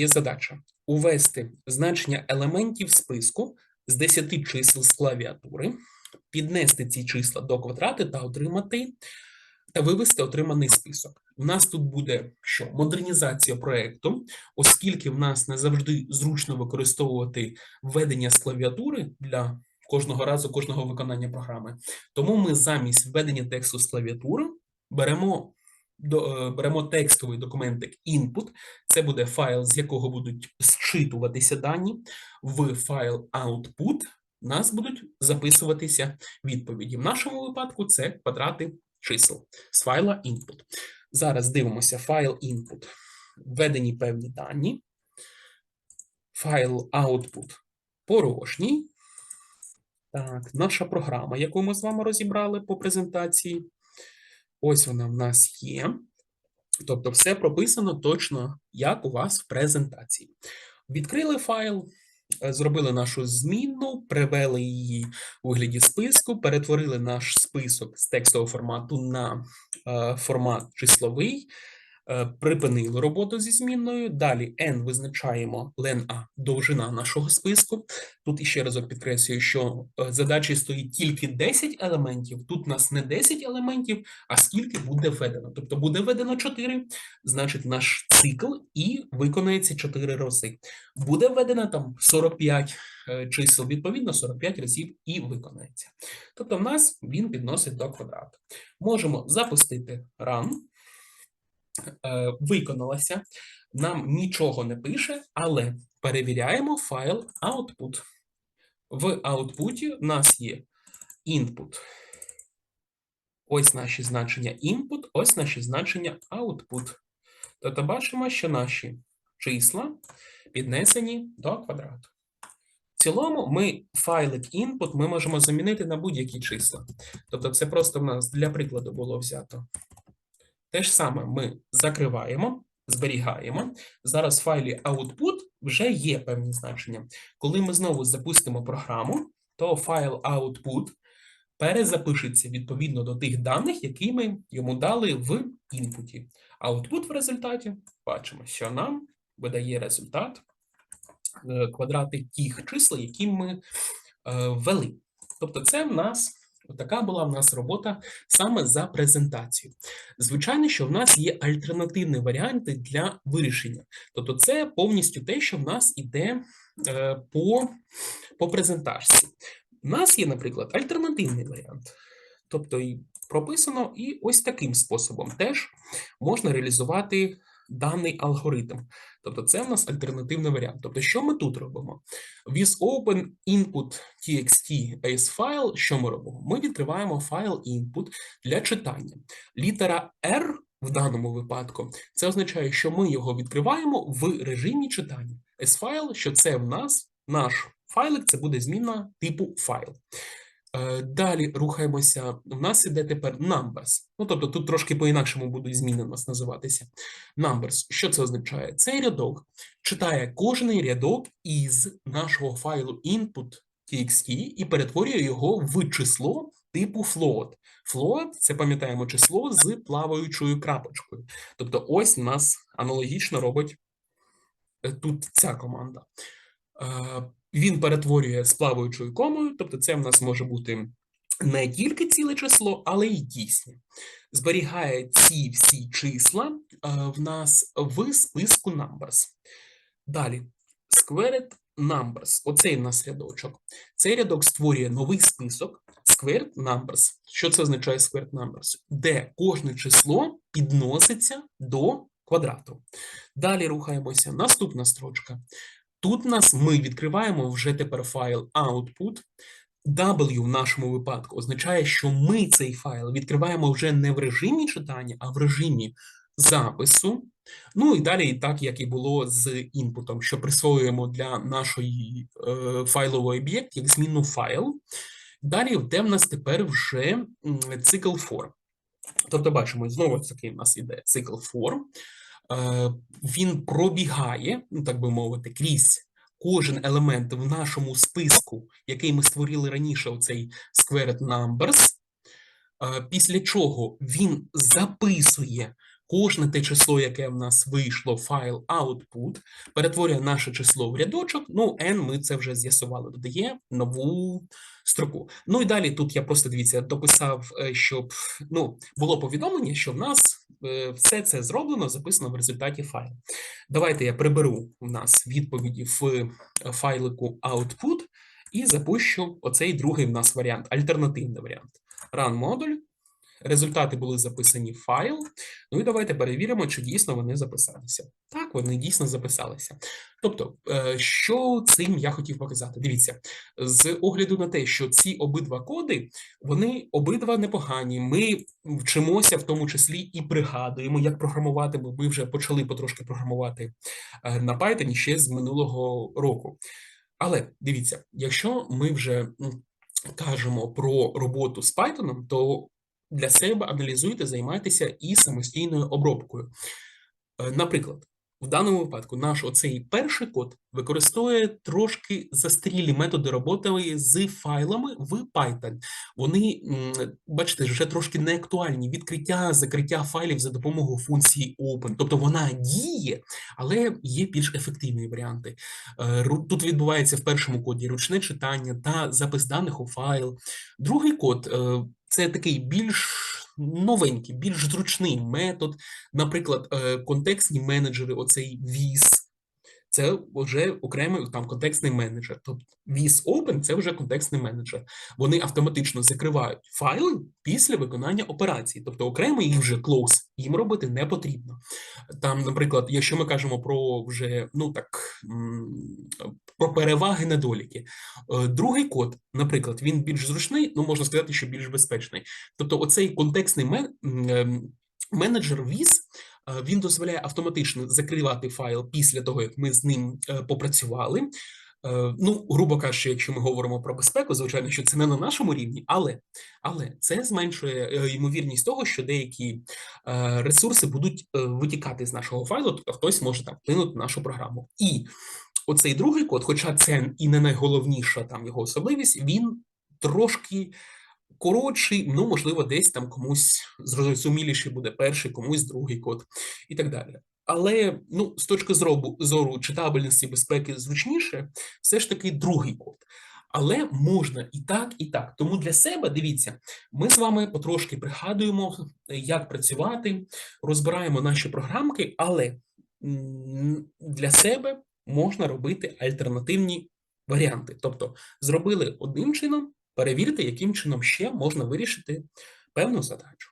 є задача увести значення елементів списку з 10 чисел з клавіатури, піднести ці числа до квадрати та отримати та вивести отриманий список. У нас тут буде що модернізація проекту, оскільки в нас не завжди зручно використовувати введення з клавіатури для кожного разу, кожного виконання програми. Тому ми замість введення тексту з клавіатури беремо до, е, беремо текстовий документик input, це буде файл, з якого будуть зчитуватися дані. В файл output у нас будуть записуватися відповіді. В нашому випадку це квадрати чисел з файла input. Зараз дивимося файл input. Введені певні дані. Файл output порожній. Так, наша програма, яку ми з вами розібрали по презентації. Ось вона в нас є. Тобто, все прописано точно, як у вас в презентації. Відкрили файл, е, зробили нашу зміну, привели її у вигляді списку, перетворили наш список з текстового формату на е, формат числовий, припинили роботу зі змінною. Далі n визначаємо len a довжина нашого списку. Тут іще разок підкреслюю, що е, задачі стоїть тільки 10 елементів. Тут у нас не 10 елементів, а скільки буде введено. Тобто буде введено 4, значить наш цикл і виконається 4 рази. Буде введено там 45 е, чисел, відповідно 45 разів і виконається. Тобто в нас він підносить до квадрату. Можемо запустити run. Е, Виконалося. Нам нічого не пише, але перевіряємо файл output. В output у нас є input. Ось наші значення input, ось наші значення output. Тобто бачимо, що наші числа піднесені до квадрату. В цілому ми файлик input ми можемо замінити на будь-які числа. Тобто це просто в нас для прикладу було взято. Те ж саме ми закриваємо, зберігаємо. Зараз в файлі output вже є певні значення. Коли ми знову запустимо програму, то файл output перезапишеться відповідно до тих даних, які ми йому дали в інпуті. Output в результаті бачимо, що нам видає результат е, квадрати тих чисел, які ми е, ввели. Тобто, це в нас така була в нас робота саме за презентацію. Звичайно, що в нас є альтернативні варіанти для вирішення. Тобто, це повністю те, що в нас іде е, по, по презентації. У нас є, наприклад, альтернативний варіант. Тобто, і прописано і ось таким способом теж можна реалізувати даний алгоритм. Тобто, це в нас альтернативний варіант. Тобто, що ми тут робимо? With open input txt as file, що ми робимо? Ми відкриваємо файл input для читання. Літера R в даному випадку це означає, що ми його відкриваємо в режимі читання. As файл, що це в нас наш файлик, це буде змінна типу файл. Е, Далі рухаємося. У нас іде тепер numbers. Ну, тобто тут трошки по-інакшому будуть зміни у нас називатися. Numbers. Що це означає? Цей рядок читає кожний рядок із нашого файлу input.txt і перетворює його в число типу float. Float – це пам'ятаємо число з плаваючою крапочкою. Тобто, ось у нас аналогічно робить е, тут ця команда. Він перетворює з плаваючою комою, тобто це в нас може бути не тільки ціле число, але й дійсне. Зберігає ці всі числа е, в нас в списку numbers. Далі, squared numbers. Оцей в нас рядочок. Цей рядок створює новий список squared numbers. Що це означає squared numbers? Де кожне число підноситься до квадрату. Далі рухаємося. Наступна строчка. Тут нас ми відкриваємо вже тепер файл output. W в нашому випадку означає, що ми цей файл відкриваємо вже не в режимі читання, а в режимі запису. Ну і далі, так як і було з інпутом, що присвоюємо для нашої е, файлової об'єкт як змінну файл. Далі де в нас тепер вже цикл for. Тобто, бачимо, знову таки в нас іде цикл for. Е, Він пробігає, ну так би мовити, крізь кожен елемент в нашому списку, який ми створили раніше, оцей squared numbers, е, після чого він записує кожне те число, яке в нас вийшло, файл output, перетворює наше число в рядочок. Ну, n ми це вже з'ясували, додає нову строку. Ну і далі тут я просто дивіться, дописав, е, щоб ну, було повідомлення, що в нас все це зроблено, записано в результаті файлу. Давайте я приберу в нас відповіді в е, файлику output і запущу оцей другий в нас варіант, альтернативний варіант. Run модуль. Результати були записані в файл. Ну і давайте перевіримо, чи дійсно вони записалися. Так, вони дійсно записалися. Тобто, е, що цим я хотів показати? Дивіться, з огляду на те, що ці обидва коди, вони обидва непогані. Ми вчимося в тому числі і пригадуємо, як програмувати, бо ми вже почали потрошки програмувати е, на Python ще з минулого року. Але дивіться, якщо ми вже кажемо про роботу з Python, то для себе аналізуйте, займайтеся і самостійною обробкою. Е, Наприклад, в даному випадку наш оцей перший код використовує трошки застарілі методи роботи з файлами в Python. Вони, бачите, вже трошки не актуальні. Відкриття, закриття файлів за допомогою функції open. Тобто вона діє, але є більш ефективні варіанти. Е, Тут відбувається в першому коді ручне читання та запис даних у файл. Другий код е, це такий більш новенький, більш зручний метод. Наприклад, е, контекстні менеджери, оцей VIS, це вже окремий там контекстний менеджер. Тобто VIS Open – це вже контекстний менеджер. Вони автоматично закривають файли після виконання операції. Тобто окремо їх вже close їм робити не потрібно. Там, наприклад, якщо ми кажемо про вже ну так про переваги недоліки. Е, Другий код, наприклад, він більш зручний, ну можна сказати, що більш безпечний. Тобто, оцей контекстний ем, менеджер е, він дозволяє автоматично закривати файл після того, як ми з ним е, попрацювали. Е, Ну, грубо кажучи, якщо ми говоримо про безпеку, звичайно, що це не на нашому рівні, але, але це зменшує е, ймовірність того, що деякі е, ресурси будуть е, витікати з нашого файлу, тобто хтось може там вплинути на нашу програму. І оцей другий код, хоча це і не найголовніша там його особливість, він трошки коротший, ну, можливо, десь там комусь зрозуміліший буде перший, комусь другий код і так далі. Але ну, з точки зору, читабельності безпеки зручніше, все ж таки другий код. Але можна і так, і так. Тому для себе дивіться, ми з вами потрошки пригадуємо, як працювати, розбираємо наші програмки, але для себе можна робити альтернативні варіанти. Тобто, зробили одним чином, перевірте, яким чином ще можна вирішити певну задачу.